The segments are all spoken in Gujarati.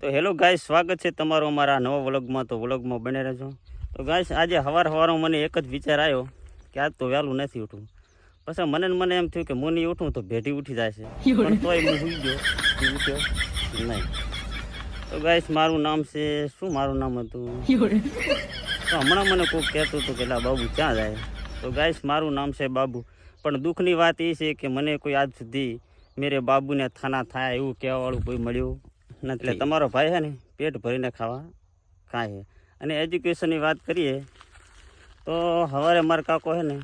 તો હેલો ગાઈસ સ્વાગત છે તમારું અમારા નવા વ્લોગમાં. તો વ્લોગમાં બને રહેજો. તો ગાઈસ આજે સવાર સવારમાં મને એક જ વિચાર આવ્યો કે આજ તો વહેલું નથી ઉઠવું. પછી મને મને એમ થયું કે હું નહીં ઉઠું તો ભેટી ઉઠી જાય છે. પણ તોય હું સુઈ ગયો. ઉઠ્યો નહીં. તો ગાઈસ મારું નામ છે શું મારું નામ હતું? તો હમણાં મને કોઈક કહેતું હતું કે બાબુ ક્યાં જાય? તો ગાઈસ મારું નામ છે બાબુ. પણ દુઃખની વાત એ છે કે મને કોઈ આજ સુધી મેરે બાબુને થાના થાય એવું કહેવાવાળું કોઈ મળ્યું? એટલે તમારો ભાઈ છે ને પેટ ભરીને ખાવા ખાય અને એજ્યુકેશનની વાત કરીએ તો સવારે મારા કાકો છે ને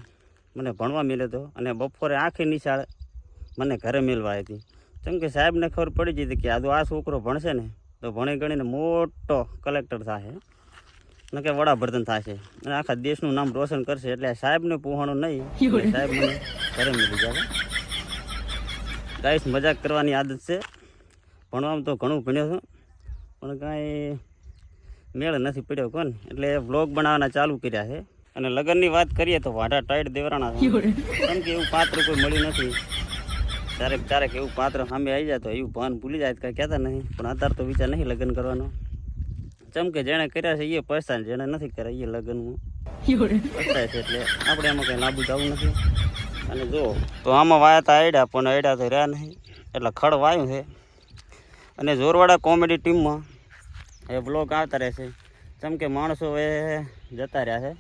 મને ભણવા મળ્યો હતો અને બપોરે આખી નિશાળ મને ઘરે મેળવા હતી. કેમ કે સાહેબને ખબર પડી જતી કે આદુ આ છોકરો ભણશે ને તો ભણી ગણીને મોટો કલેક્ટર થશે. ને કે વડાપ્રધાન થશે. અને આખા દેશનું નામ રોશન કરશે એટલે સાહેબને પૂહાણું નહીં સાહેબને સાહેબ મને ઘરે મળી જાય ગાઈસ મજાક કરવાની આદત છે. ભણવામાં તો ઘણું ભણ્યો છું પણ કાંઈ મેળ નથી પડ્યો કોણ. એટલે વ્લોગ બનાવવાના ચાલુ કર્યા છે. અને લગ્નની વાત કરીએ તો વાઢા ટાઈટ દેવરાણા કેમ કે એવું પાત્ર કોઈ મળ્યું નથી. ક્યારેક ક્યારેક એવું પાત્ર સામે આવી જાય તો એવું ભાન ભૂલી જાય કાંઈ કહેતા નહીં. પણ અત્યારે તો વિચાર નહીં લગ્ન કરવાનો. ચમ કે જેણે કર્યા છે એ પૈસા જેણે નથી કર્યા એ લગ્નમાં. પસ્તાય છે એટલે આપણે એમાં કંઈ લાંબુ જવું નથી. અને જો તો આમાં વાયા હતા આયડા પણ આયડા તો રહ્યા નહીં. એટલે ખડ વાયું છે. અને જોરવાડા કોમેડી ટીમમાં એ બ્લોગ આવતા રહેશે જેમ કે માણસો એ જતા રહ્યા છે.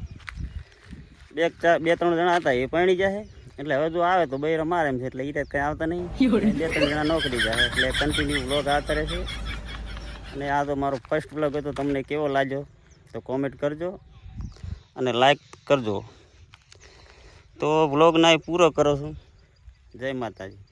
બે ચાર બે ત્રણ જણા હતા એ પરણી જશે એટલે હવે જો આવે તો બૈરા મારે એમ છે એટલે એ રીતે કંઈ આવતા નહીં. બે ત્રણ જણા નોકરી જાય એટલે કન્ટિન્યુ બ્લોગ આવતા રહેશે અને આ તો મારો ફર્સ્ટ બ્લોગ હતો તમને કેવો લાગ્યો તો કોમેન્ટ કરજો અને લાઈક કરજો. તો બ્લોગના એ પૂરો કરો છું. જય માતાજી.